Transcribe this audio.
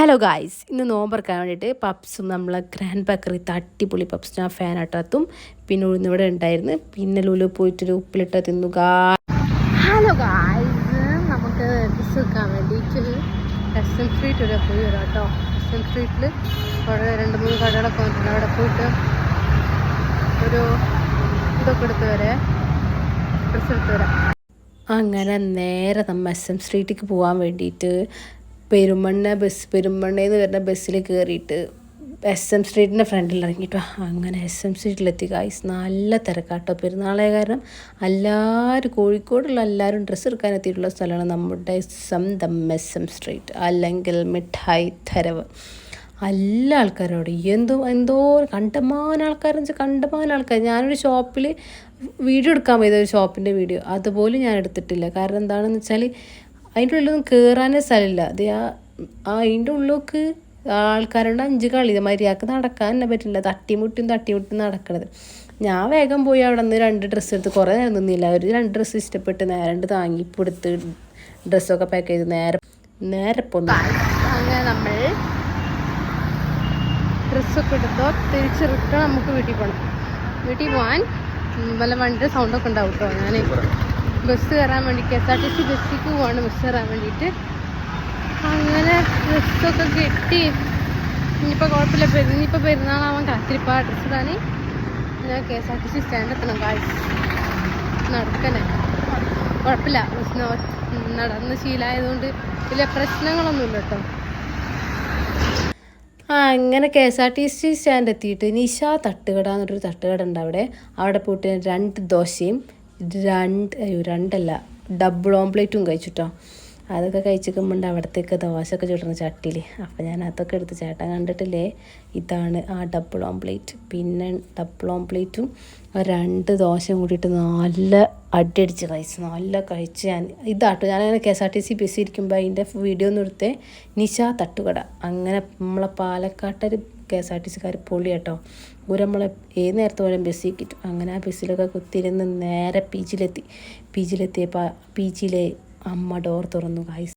Hello guys ഇന്ന് നോമ്പറക്കാൻ വേണ്ടിയിട്ട് പപ്സും നമ്മളെ ഗ്രാൻഡ് ബേക്കറി തട്ടിപ്പൊളി പപ്സ് ഞാൻ ഫാനായിട്ടാത്തും പിന്നെ ഉഴുന്നിവിടെ ഉണ്ടായിരുന്നു. പിന്നെ ലുലു പോയിട്ടൊരു ഉപ്പിലിട്ട തിന്നു ഗാ ഹലോ ഗായ്സ് നമുക്ക് ഡ്രസ്സ് വെക്കാൻ വേണ്ടിയിട്ട് എം സ്ട്രീറ്റ് വരെ പോയി വരാം കേട്ടോ. എം സ്ട്രീറ്റിൽ അവിടെ രണ്ട് മൂന്ന് കടകളൊക്കെ വന്നിട്ടുണ്ട്. അവിടെ പോയിട്ട് ഒരു ഇതൊക്കെ എടുത്ത് വരെ ഡ്രസ്സ് എടുത്ത് വരാം. അങ്ങനെ നേരെ നമ്മൾ എസ് എം സ്ട്രീറ്റിലേക്ക് പോകാൻ വേണ്ടിയിട്ട് പെരുമണ്ണ ബസ് പെരുമണ്ണയിൽ വരുന്ന ബസ്സിൽ കയറിയിട്ട് എസ് എം സ്ട്രീറ്റിന്റെ ഫ്രണ്ടിൽ ഇറങ്ങിയിട്ടോ അങ്ങനെ എസ് എം സ്ട്രീറ്റിലെത്തി കായ്സ് നല്ല തിരക്കാട്ടോ. പെരുന്നാളെ കാരണം എല്ലാവരും കോഴിക്കോടുള്ള എല്ലാവരും ഡ്രസ്സ് എടുക്കാൻ എത്തിയിട്ടുള്ള സ്ഥലമാണ് നമ്മുടെ സ്വന്തം എസ് എം സ്ട്രീറ്റ് അല്ലെങ്കിൽ മിഠായി തരവ്. എല്ലാ ആൾക്കാരും അവിടെ എന്തോ എന്തോ കണ്ടമാന ആൾക്കാരെന്ന് വെച്ചാൽ കണ്ടമാന ആൾക്കാർ ഞാനൊരു ഷോപ്പിൽ വീഡിയോ എടുക്കാൻ പോയത് ഒരു ഷോപ്പിന്റെ വീഡിയോ. അതുപോലും ഞാൻ എടുത്തിട്ടില്ല. കാരണം എന്താണെന്ന് വെച്ചാൽ അതിന്റെ ഉള്ളിലൊന്നും കയറാനേ സ്ഥലമില്ല. അത് ആ അതിന്റെ ഉള്ളിലേക്ക് ആൾക്കാരുടെ അഞ്ച് കളി മര്യാദയ്ക്ക് നടക്കാൻ തന്നെ പറ്റില്ല. തട്ടിമുട്ടും തട്ടിമുട്ടും നടക്കണത്. ഞാൻ വേഗം പോയി അവിടെ നിന്ന് രണ്ട് ഡ്രസ്സ് എടുത്ത് കുറേ നേരം നിന്നില്ല. ഒരു രണ്ട് ഡ്രസ്സ് ഇഷ്ടപ്പെട്ട് നേരെ താങ്ങി എടുത്ത് ഡ്രസ്സൊക്കെ പാക്ക് ചെയ്ത് നേരെ നേരെ പോന്നു അങ്ങനെ നമ്മൾ ഡ്രസ്സൊക്കെ എടുത്തോ തിരിച്ച് റിട്ടേൺ നമുക്ക് വീട്ടിൽ പോകണം വീട്ടിൽ പോകാൻ വല്ല വണ്ടിയുടെ സൗണ്ടൊക്കെ ഉണ്ടാവും കേട്ടോ ഞാൻ ബസ് കയറാൻ വേണ്ടി K S R T C ബസ്സിക്ക് പോവാണ് ബസ് കയറാൻ വേണ്ടിയിട്ട്. അങ്ങനെ ഡ്രസ്സൊക്കെ കെട്ടി. ഇനിയിപ്പോൾ കുഴപ്പമില്ല. ഇനിയിപ്പോൾ പെരുന്നാളാവാൻ കാത്തിരിപ്പോൾ ആ ഡ്രസ്സ് ഇടാൻ ഞാൻ K S R T C stand എത്തണം കാഴ്ച നടക്കണേ. കുഴപ്പമില്ല. നടന്ന് ശീലമായതുകൊണ്ട് വലിയ പ്രശ്നങ്ങളൊന്നുമില്ല കേട്ടോ. ആ അങ്ങനെ K S R T C stand എത്തിയിട്ട് നിശ തട്ടുകട എന്നൊരു തട്ടുകട ഉണ്ട് അവിടെ. അവിടെ പോയിട്ട് രണ്ട് ദോശയും രണ്ട് അയ്യോ രണ്ടല്ല. ഡബിൾ ഓംപ്ലേറ്റും കഴിച്ചിട്ടോ. അതൊക്കെ കഴിച്ചിരിക്കുമ്പോൾ അവിടത്തേക്ക് ദോശയൊക്കെ ചുടുന്ന ചട്ടിയിൽ അപ്പോൾ ഞാൻ അതൊക്കെ എടുത്ത് ചേട്ടൻ കണ്ടിട്ടില്ലേ? ഇതാണ് ആ ഡബിൾ ഓംപ്ലേറ്റ് പിന്നെ ഡബിൾ ഓംപ്ലേറ്റും രണ്ട് ദോശയും കൂടിയിട്ട് നല്ല അടിയടിച്ച് കഴിച്ച് നല്ല കഴിച്ച് ഞാൻ ഇതാട്ടോ. ഞാനങ്ങനെ K S R T C bus ഇരിക്കുമ്പോൾ അതിന്റെ വീഡിയോ ഒന്നും എടുത്തേ. നിശ തട്ടുകട. അങ്ങനെ നമ്മളെ പാലക്കാട്ടൊരു കെ എസ് ആർ ടി സിക്കാർ പൊളി കേട്ടോ. ഒരു നമ്മളെ ഏത് നേരത്തെ പോലും ബസ്സിൽ കിട്ടും അങ്ങനെ ആ ബസ്സിലൊക്കെ കുത്തിരുന്ന് നേരെ പീച്ചിലെത്തി പീച്ചിലെത്തിയപ്പോൾ പീച്ചിലെ അമ്മ ഡോർ തുറന്നു. കായ്സ്